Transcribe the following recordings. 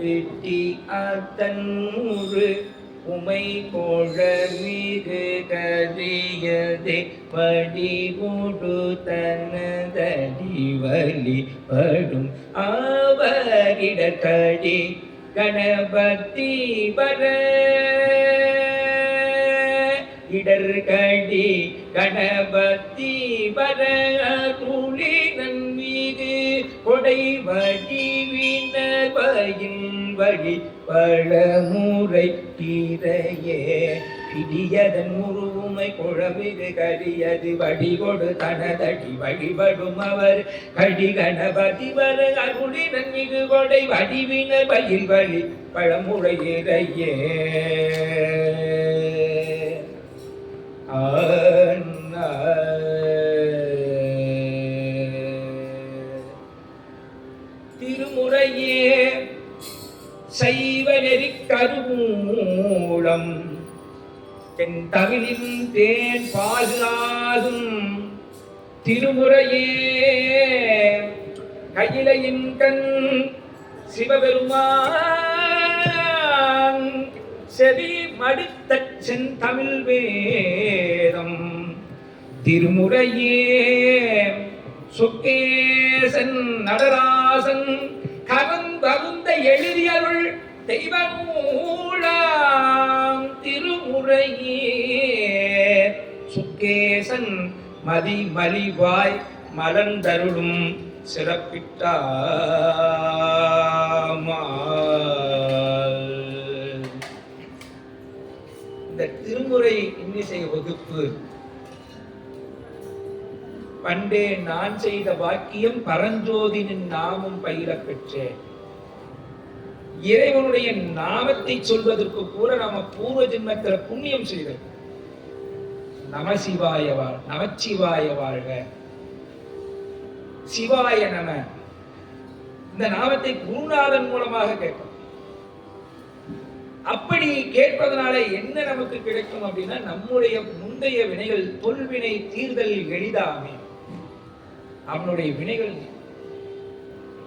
எட்டி அத்தன்முறு உமை கோழ மீது கரியதே வடிவுடு தனதடி வழிபடும் அவரிடக்கடி கணபதி வர. இடர்கடி கணபதி வர. கொடை வடிவினர் வயின் வழி பழமுறை தீரையே பிடியதன் முருவுமை குழவிது கரியது வடிகொடு தனதடி வழிபடும் அவர். கடி கணபதி வர அருளினன் மிகு கொடை வடிவினர் பயில் வழி பழமுறை இறையே சைவ நெறி கருமூலம். தென் தமிழின் தேன் பாதுகாதும் திருமுறையே. கையிலையின் கண் சிவபெருமான். செவி மடுத்த செந்தமிழ் வேதம். திருமுறையே. சொக்கேசன் நடராசன் கலந்தருந்த எழுதியருள் தெய்வ நூலாம் திருமுறையே. சுக்கேசன் மதி மலிவாய் மலர்ந்தருளும் சிறப்பிட்டாமால் இந்த திருமுறை இன்னிசை வகுப்பு. பண்டே நான் செய்த வாக்கியம் பரஞ்சோதினின் நாமும் பயிரப் பெற்றேன் இறைவனுடைய நாமத்தை சொல்வதற்கு கூட நாம பூர்வ ஜென்மத்தில் புண்ணியம் செய்தோம் நமசிவாய வாழ் நமச்சிவாய வாழ்க. சிவாய நம. இந்த நாமத்தை குருநாதன் மூலமாக கேட்கும் அப்படி கேட்பதனால என்ன நமக்கு கிடைக்கும் அப்படின்னா நம்முடைய முந்தைய வினைகள் தொல்வினை தீர்தல் எளிதாமே. அவனுடைய வினைகள்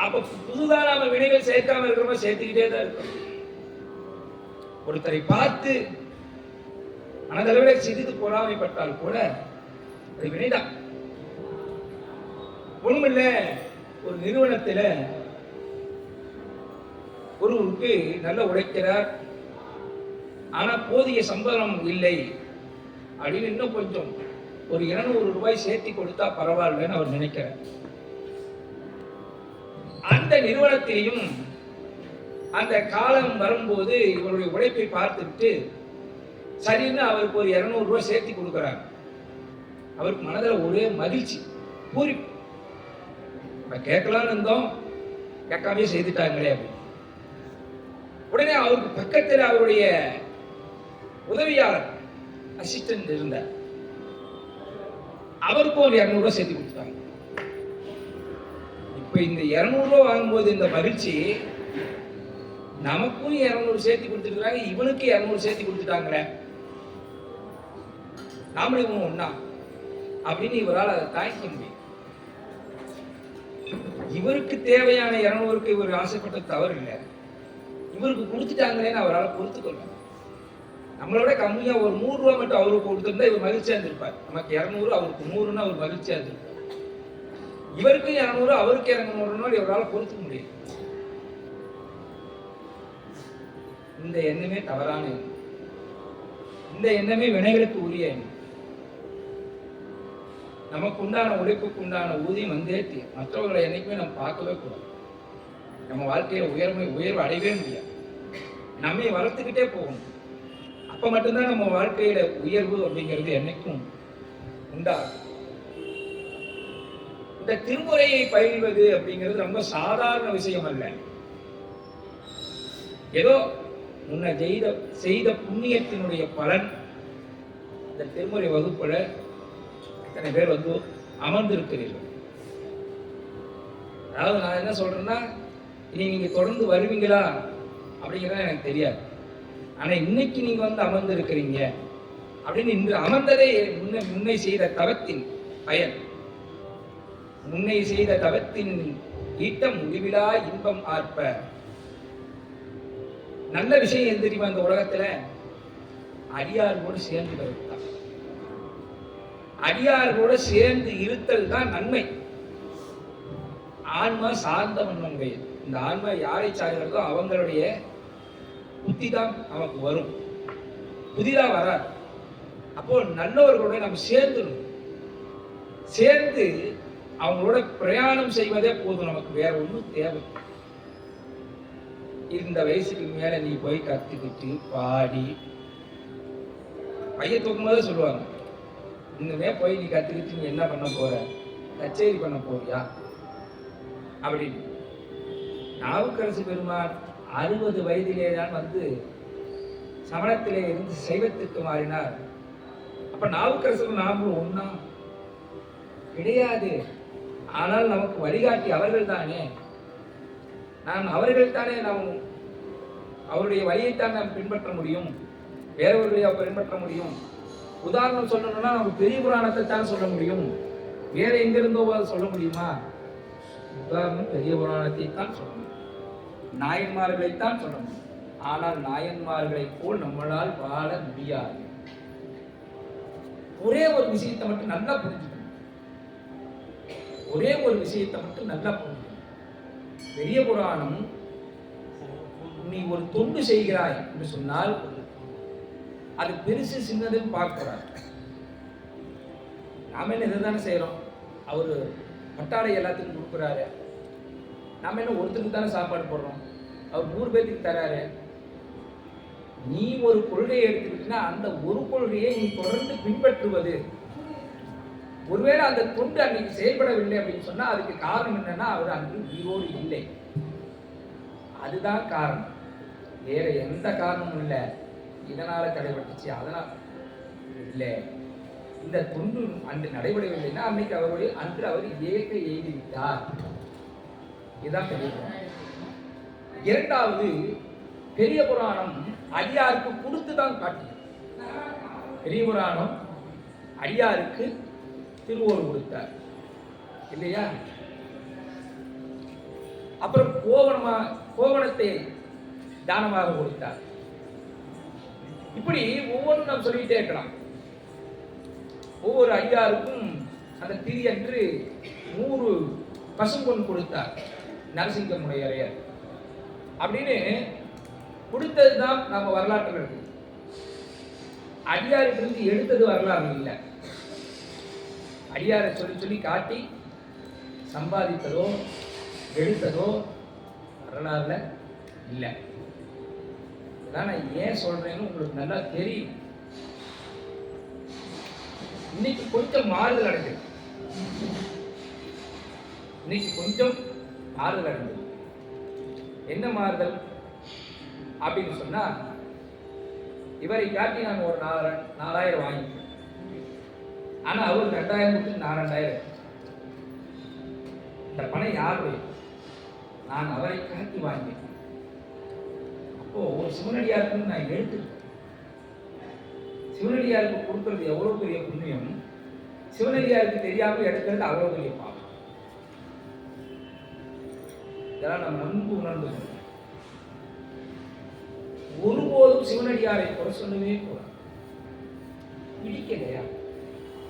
அப்ப புதுதா நாம வினைகள் சேர்க்காம இருக்கிறோமோ சேர்த்துக்கிட்டே தான் இருக்கோம். ஒருத்தரை பார்த்து மனதளவில் சிறிது பொறாமைப்பட்டால் கூட அது வினைதான் ஒண்ணுமில்ல ஒரு நிறுவனத்துல ஒருவருக்கு நல்ல உழைக்கிறார். ஆனா போதிய சம்பளம் இல்லை அப்படின்னு இன்னும் கொஞ்சம் ஒரு இருநூறு ரூபாய் சேர்த்தி கொடுத்தா பரவாயில்லன்னு அவர் நினைக்கிறார். அந்த நிறுவனத்திலையும் அந்த காலம் வரும்போது இவருடைய உழைப்பை பார்த்துட்டு சரின்னு அவருக்கு ஒரு இருநூறு ரூபாய் சேர்த்தி கொடுக்குறாங்க அவருக்கு மனதில் ஒரே மகிழ்ச்சி பூரிப்பு நம்ம கேட்கலான்னு இருந்தோம் கேட்காமே செய்துட்டாங்களே அப்படின்னு. உடனே அவருக்கு பக்கத்தில் அவருடைய உதவியாளர் அசிஸ்டன்ட் இருந்தார். அவருக்கும் ஒரு இரநூறுவா சேர்த்து கொடுத்தாங்க. இப்போ இந்த இரநூறுவா வாங்கும்போது இந்த மகிழ்ச்சி நமக்கும் இரநூறு சேர்த்து கொடுத்துருக்காங்க இவனுக்கு இரநூறு சேர்த்து கொடுத்துட்டாங்களே நாமளும் இவன் ஒன்றா அப்படின்னு இவரால் அதை தாங்கிக்க முடியும். இவருக்கு தேவையான இரநூறுக்கு இவர் ஆசைப்பட்ட தவறு இல்லை. இவருக்கு கொடுத்துட்டாங்களேன்னு அவரால் பொறுத்துக்கொள்ளணும் நம்மளோட கம்மியாக ஒரு நூறு ரூபா மட்டும் அவருக்கு கொடுத்துருந்தா இவர் மகிழ்ச்சியா இருந்திருப்பார். நமக்கு இரநூறு அவருக்கு நூறுன்னு அவர் மகிழ்ச்சியாக இருந்திருப்பார். இவருக்கு இரநூறு அவருக்கு இரநூறுன்னு இவரால் பொறுத்துக்க முடியும். இந்த எண்ணமே தவறான எண்ணம். இந்த எண்ணமே வினைகளுக்கு உரிய எண்ணம். நமக்கு உண்டான உழைப்புக்கு உண்டான ஊதியம் வந்தே தீரும். மற்றவர்களை என்னைக்குமே நம்ம பார்க்கவே கூடாது. நம்ம வாழ்க்கையில உயர்மை உயர்வு அடையவே முடியாது. நம்மை வளர்த்துக்கிட்டே போகணும். அப்ப மட்டும்தான் நம்ம வாழ்க்கையில உயர்வு அப்படிங்கிறது என்னைக்கும் உண்டாகும். இந்த திருமுறையை பயில்வது அப்படிங்கிறது ரொம்ப சாதாரண விஷயம் அல்ல. ஏதோ முன்ன செய்த செய்த புண்ணியத்தினுடைய பலன் இந்த திருமுறை வகுப்புல இத்தனை பேர் வந்து அமர்ந்திருக்கிறீர்கள். அதாவது நான் என்ன சொல்றேன்னா இனி நீங்க தொடர்ந்து வருவீங்களா அப்படிங்கிறத எனக்கு தெரியாது. ஆனா இன்னைக்கு நீங்க வந்து அமர்ந்திருக்கிறீங்க அப்படின்னு இன்று அமர்ந்ததே முன்னே முன்னை செய்த தவத்தின் பயன். முன்னை செய்த தவத்தின் ஈட்டம் முடிவிலா இன்பம் ஆர்ப்ப. நல்ல விஷயம் எது தெரியுமா இந்த உலகத்துல? அடியார்களோடு சேர்ந்து வருவதுதான் அடியார்களோடு சேர்ந்து இருத்தல் தான் நன்மை. ஆன்மா சார்ந்தவன் நன்மை. இந்த ஆன்மா யாரை சார்கிறதோ அவங்களுடைய புத்தி தான் நமக்கு வரும். புதிதா வராது. அப்போ நல்லவர்களோட நம்ம சேர்ந்துடணும். சேர்ந்து அவங்களோட பிரயாணம் செய்வதே போதும். நமக்கு வேற ஒன்றும் தேவை இந்த வயசுக்கு மேல நீ போய் கத்துக்கிட்டு பாடி பைய தூக்கும் போதே சொல்லுவாங்க இன்னுமே போய் நீ கத்துக்கிட்டு நீ என்ன பண்ண போற? கச்சேரி பண்ண போறியா? அப்படின்னு. நாவுக்கரசு பெருமான் அறுபது வயதிலே தான் வந்து சமணத்திலே இருந்து சைவத்துக்கு மாறினார். அப்ப நாவுக்கரசரும் நாமளும் ஒன்னா கிடையாது. ஆனால் நமக்கு வழிகாட்டி அவர்கள் தானே நாம் அவர்கள் தானே நாம் அவருடைய வழியைத்தான் நாம் பின்பற்ற முடியும். வேறவர்களை பின்பற்ற முடியும். உதாரணம் சொல்லணும்னா நம்ம பெரிய புராணத்தை தான் சொல்ல முடியும். வேற எங்கிருந்தோ அதை சொல்ல முடியுமா? உதாரணம் பெரிய புராணத்தை தான் சொல்ல முடியும். நாயன்மார்களைத்தான் சொல்ல முடியும். ஆனால் நாயன்மார்களை போல் நம்மளால் வாழ முடியாது. ஒரே ஒரு விஷயத்தை மட்டும் நல்லா புரிஞ்சுக்கணும். ஒரே ஒரு விஷயத்தை மட்டும் நல்லா புரிஞ்சு பெரிய புராணம் நீ ஒரு தொண்டு செய்கிறாய் என்று சொன்னால் அது பெருசு சின்னதுன்னு பார்க்கிறார் நாம என்ன இதுதானே செய்யறோம்? அவர் பட்டாடை எல்லாத்துக்கும் கொடுக்குறாரு. நாம என்ன ஒருத்தருக்கு தானே சாப்பாடு போடுறோம்? அவர் நூறு பேர்த்துக்கு தராரு. நீ ஒரு கொள்கையை எடுத்துக்கிட்டீங்கன்னா அந்த ஒரு கொள்கையை நீ தொடர்ந்து பின்பற்றுவது ஒருவேளை அந்த தொண்டு அன்னைக்கு செயல்படவில்லை அப்படின்னு சொன்னா அதுக்கு காரணம் என்னன்னா அவர் அன்று உயிரோடு இல்லை. அதுதான் காரணம். வேற எந்த காரணமும் இல்லை. இதனால தடைபட்டுச்சு அதனால் இல்லை. இந்த தொண்டு அன்று நடைபெறவில்லைன்னா அன்னைக்கு அவருடைய அன்று அவர் ஏக எய்தி விட்டார் இதுதான் பெரிய இரண்டாவது பெரிய புராணம் அடியாருக்கு கொடுத்து தான் காட்டியது. பெரிய புராணம் அடியாருக்கு திருவோர் கொடுத்தார். இல்லையா? அப்புறம் கோவணமா கோவணத்தை தானமாக கொடுத்தார். இப்படி ஒவ்வொன்றும் நாம் சொல்லிட்டே இருக்கலாம். ஒவ்வொரு ஐயாருக்கும் அந்த திரி அன்று நூறு பசும்பொன் கொடுத்தார் நரசிங்கமுடையரையர் அப்படின்னு கொடுத்தது தான் நம்ம வரலாற்றில் இருக்கு. அடியாரிலிருந்து எடுத்தது வரலாறு இல்லை. அடியாரை சொல்லி சொல்லி காட்டி சம்பாதித்ததோ எடுத்ததோ வரலாறுல இல்லை. இதெல்லாம் நான் ஏன் சொல்றேன்னு உங்களுக்கு நல்லா தெரியும். இன்னைக்கு கொஞ்சம் மாறுதல் அடைஞ்சது. இன்னைக்கு கொஞ்சம் மாறுதல் அடைஞ்சது. என்ன மாறுதல்? அப்படின்னு சொன்னா இவரை காட்டி நாங்கள் ஒரு நாலாயிரம் நாலாயிரம் வாங்கிக்கிறோம் ஆனா அவர் ரெண்டாயிரம் கொடுத்து நான் ரெண்டாயிரம் இந்த பணம் யாருடைய நான் அவரை காட்டி வாங்கினேன். அப்போ ஒரு சிவனடியாருக்குன்னு நான் எழுத்து. சிவனடியாருக்கு கொடுக்கறது எவ்வளவு பெரிய புண்ணியம்? சிவனடியாருக்கு தெரியாம எடுக்கிறது அவ்வளவு பெரிய பாவம். இதெல்லாம் நம்ம நன்கு உணர்ந்து ஒருபோதும் சிவனடியாரை குறை சொல்லவே கூடாது. பிடிக்கலையா?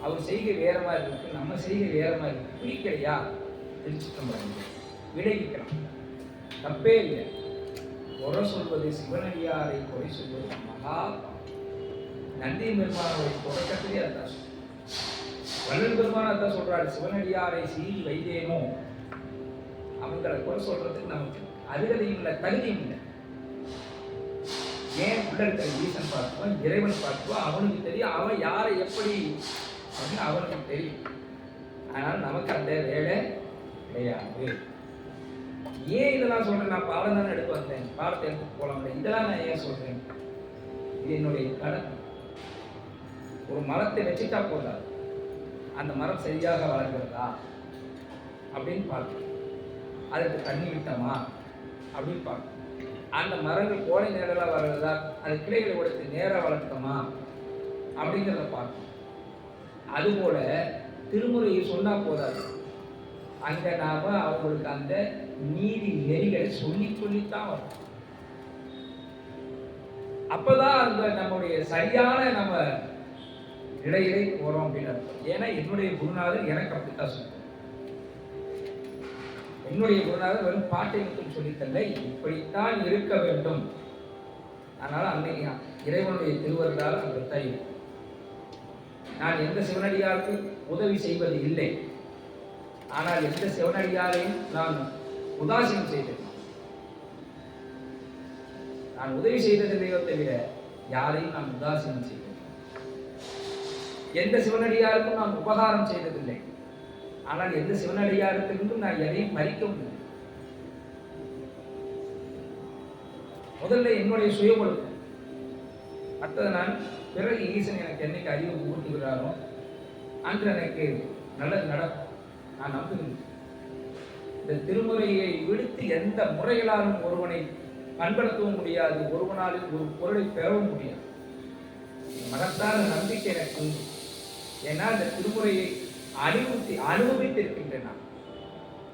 அவர் செய்கை வேற மாதிரி இருக்கு நம்ம செய்கை வேற மாதிரி இருக்கு. பிடிக்கலையா? திருச்சிட்டம்பரம் விலகிக்கலாம் தப்பே இல்லை. குறை சொல்வது சிவனடியாரை குறை சொல்வது மகா நந்தி பெருமானுடைய தொடக்கத்திலே அதான் வல்லன் பெருமான அதான் சொல்றாரு சிவனடியாரை சீறி வைத்தேனோ? அவங்களை குறை சொல்றதுக்கு நமக்கு அருகதையும் இல்லை தகுதியும் இல்லை. ஏன் உள்ள இருக்கிற ஈசன் பார்த்துவான் இறைவன் பார்த்துவான் அவனுக்கு தெரியும் அவன் யாரை எப்படி அப்படின்னு அவருக்கு தெரியும். ஆனால் நமக்கு அந்த வேலை கிடையாது. ஏன் இதெல்லாம் சொல்றேன்? நான் பாடம் தானே எடுத்து வந்தேன். பாடத்தை எடுத்து போலாம் இதெல்லாம் நான் ஏன் சொல்றேன்? இது என்னுடைய கடமை ஒரு மரத்தை வச்சுட்டா போதாது. அந்த மரம் சரியாக வளர்கிறதா? அப்படின்னு பார்க்கணும் அதுக்கு தண்ணி விட்டோமா? அப்படின்னு பார்க்கணும் அந்த மரங்கள் கோடை நேரலாக வளர்கிறதா? அது கிளைகளை உடைத்து நேராக வளர்த்தோமா? அப்படிங்கிறத பார்க்கணும் அதுபோல திருமுறையை சொன்னால் போதாது. அங்கே நாம அவங்களுக்கு அந்த நீதி நெறிகளை சொல்லி சொல்லித்தான் வரும். அப்பதான் அந்த நம்முடைய சரியான நம்ம இடையிலே போறோம் அப்படின்னு அர்த்தம். ஏன்னா என்னுடைய குருநாதர் எனக்கு அப்படித்தான் சொல்லுவார் என்னுடைய குருநாதர் வெறும் பாட்டை மட்டும் சொல்லித்தல்ல இப்படித்தான் இருக்க வேண்டும். அதனால அன்னைக்கு இறைவனுடைய திருவர்களால் அந்த தை நான் எந்த சிவனடியாருக்கும் உதவி செய்வது இல்லை. ஆனால் எந்த சிவனடியாரையும் நான் உதாசீனம் செய்தேன். நான் உதவி செய்ததில்லையோ தவிர யாரையும் நான் உதாசீனம் செய்தேன். எந்த சிவனடியாருக்கும் நான் உபகாரம் செய்ததில்லை. ஆனால் எந்த சிவனடியாரத்திலிருந்தும் நான் எதையும் மறிக்கவும் இல்லை. முதல்ல என்னுடைய சுய ஒழுக்கம் அடுத்தது நான் பிறகு ஈசன் எனக்கு என்னைக்கு அறிவு ஊட்டுகிறாரோ அன்று எனக்கு நல்லது நடக்கும். நான் நம்புகிறேன். இந்த திருமுறையை விடுத்து எந்த முறைகளாலும் ஒருவனை பண்படுத்தவும் முடியாது. ஒருவனாலும் ஒரு பொருளை பெறவும் முடியாது. மகத்தான நம்பிக்கை எனக்கு உண்டு. ஏன்னா இந்த திருமுறையை அனுபவித்து அனுபவித்திருக்கின்றேன் நான்.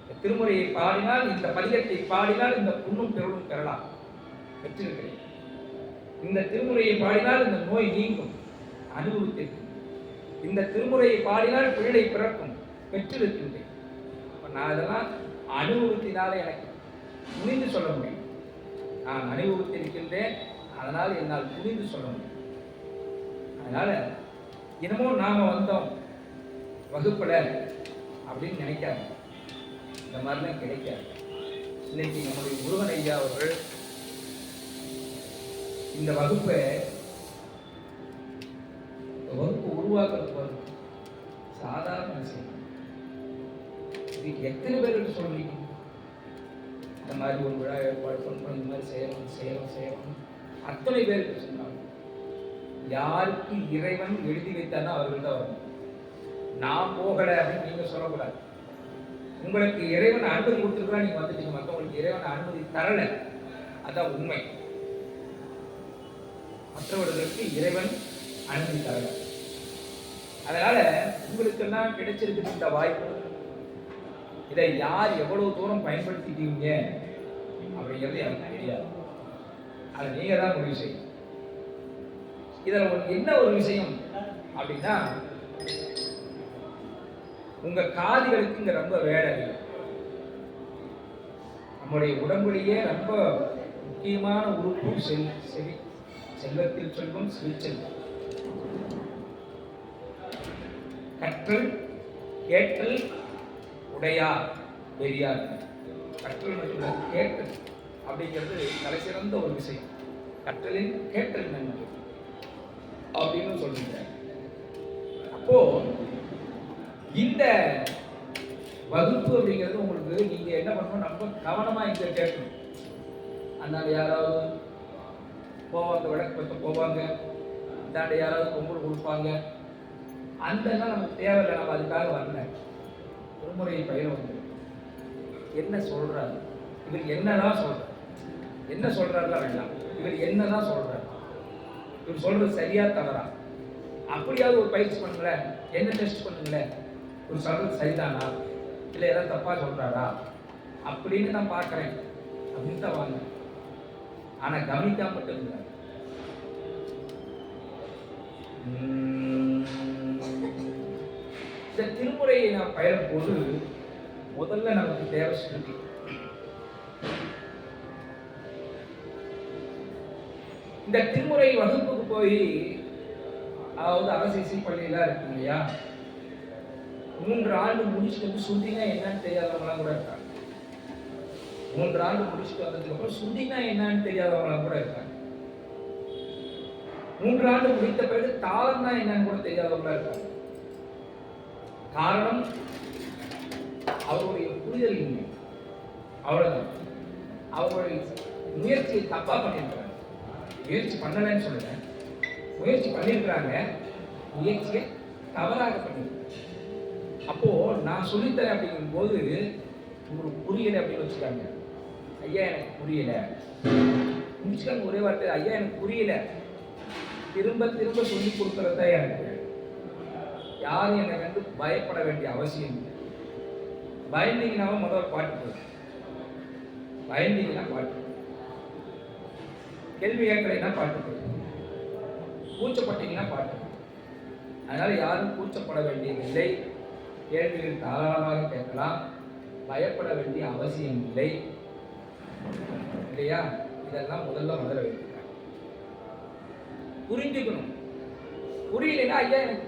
இந்த திருமுறையை பாடினால் இந்த பதிகத்தை பாடினால் இந்த புண்ணும் பெருளும் பெறலாம். பெற்றிருக்கிறேன் இந்த திருமுறையை பாடினால் இந்த நோய் நீங்கும் அனுபவித்திருக்கின்றேன் இந்த திருமுறையை பாடினால் பிள்ளை பிறக்கும் பெற்றிருக்கின்றேன். அப்ப நான் அதெல்லாம் அனுபவத்தினால எனக்கு புரிந்து சொல்ல முடியும். நான் அனுபவித்திருக்கின்றேன் அதனால் என்னால் புரிந்து சொல்ல முடியும். அதனால இன்னமும் நாம வந்தோம் வகுப்பில் அப்படின்னு நினைக்காது இந்த மாதிரிலாம் கிடைக்காது. இன்னைக்கு நம்முடைய முருகன் ஐயா அவர்கள் இந்த வகுப்பை வகுப்பு உருவாக்குறது சாதாரண விஷயம். இது எத்தனை பேருக்கு சொல்றீங்க? இந்த மாதிரி ஒரு விழா ஏற்பாடு பண்ணுறோம் இந்த மாதிரி செய்யணும் செய்யணும் செய்யணும். அத்தனை பேருக்கு சொன்னாங்க. யாருக்கு இறைவன் எழுதி வைத்தானோ அவர்கள் தான் வரணும். நான் போகலை அப்படின்னு நீங்க சொல்லக்கூடாது. உங்களுக்கு இறைவன் அனுமதி கொடுத்துருக்கா நீங்க வந்துட்டீங்க. மற்றவங்களுக்கு இறைவன் அனுமதி தரலை. அதான் உண்மை. மற்றவர்களுக்கு இறைவன் அனுமதி தரல அதனால உங்களுக்கெல்லாம் கிடைச்சிருக்குது இந்த வாய்ப்பு. இதை யார் எவ்வளவு தூரம் பயன்படுத்திக்கிறீங்க அப்படிங்கிறது எனக்கு தெரியாது அதை நீங்க தான் முடிவு செய்யும் இதில் ஒரு என்ன ஒரு விஷயம் அப்படின்னா உங்க காதுகளுக்கு இங்க ரொம்ப வேலை நம்முடைய உடம்புலேயே ரொம்ப முக்கியமான உறுப்பு செவி செவி. செல்வத்தில் செல்வம் செல்வம் கற்றல் கேட்டல் உடையார் பெரியார். கற்றல் மட்டும் கேட்டல் அப்படிங்கிறது தலை சிறந்த ஒரு விஷயம். கற்றலின் கேட்டல் நன்மை அப்படின்னு சொல்லுங்க அப்போ இந்த வகுப்பு அப்படிங்கிறது உங்களுக்கு நீங்க என்ன பண்ணணும்? ரொம்ப கவனமா இங்க கேட்கணும். அந்தாண்ட யாராவது போவாங்க விளக்கு பற்ற போவாங்க. இந்தாண்ட யாராவது பொங்கல் கொடுப்பாங்க. அந்த நமக்கு தேவையில்லை. நம்ம அதுக்காக வரல. திருமுறை பயிர வந்து என்ன சொல்கிறாரு இவர் என்னதான் சொல்கிறார் என்ன சொல்கிறாருலாம் வேண்டாம். இவர் என்னதான் சொல்கிறார் இவர் சொல்கிறது சரியா தவறா? அப்படியாவது ஒரு பயிற்சி பண்ணுங்களேன். என்ன டெஸ்ட் பண்ணுங்களேன்? இவர் சொல்கிறது சரிதானா? இல்லை ஏதாவது தப்பாக சொல்கிறாரா அப்படின்னு நான் பார்க்குறேன். அப்படின்னு தான் வாங்க. ஆனா கவனிக்காம மட்டும் இந்த திருமுறையை நான் பயிரும் போது முதல்ல நமக்கு தேவை ஸ்ருதி. இந்த திருமுறை வகுப்புக்கு போய் அதாவது அரசு பள்ளியெல்லாம் இருக்கு இல்லையா? மூன்று ஆண்டு முடிச்சுட்டு வந்து சுருதினா என்னன்னு தெரியாதவங்களாம் கூட இருக்காங்க. மூன்று ஆண்டு முடிச்சுட்டு வந்ததுக்கு அப்புறம் என்னன்னு தெரியாதவங்களா கூட இருக்காங்க மூன்று ஆண்டு முடித்த பிறகு தாளம்னா என்னன்னு கூட தெரியாதவங்களா இருக்காங்க காரணம் அவருடைய புரிதல் இல்லை. அவ்வளவுதான். அவருடைய முயற்சியை தப்பா பண்ணியிருக்கிறாங்க. முயற்சி பண்ணலன்னு சொல்லுறேன் முயற்சி பண்ணியிருக்கிறாங்க. முயற்சியை தவறாக பண்ணியிருக்காங்க அப்போ நான் சொல்லித்தரேன் அப்படிங்கும்போது உங்களுக்கு புரியலை அப்படின்னு வச்சுக்காங்க ஐயா எனக்கு புரியல. முடிச்சுக்காங்க ஒரே வார்த்தை ஐயா எனக்கு புரியல. திரும்ப திரும்ப சொல்லி கொடுக்கறது தான் எனக்கு? யாரும் என்னை வந்து பயப்பட வேண்டிய அவசியம் இல்லை. பயந்தீங்கன்னாவே முதல்ல பாட்டு போதும். பயந்தீங்கன்னா பாட்டு கேள்வி கேட்கலைன்னா பாட்டு போதும். கூச்சப்பட்டீங்கன்னா பாட்டு அதனால் யாரும் கூச்சப்பட வேண்டியதில்லை. கேள்விகள் தாராளமாக கேட்கலாம். பயப்பட வேண்டிய அவசியம் இல்லை. இல்லையா? இதெல்லாம் முதல்ல முதல்ல வைக்கிறாங்க புரிஞ்சுக்கணும். புரியலைன்னா ஐயா எனக்கு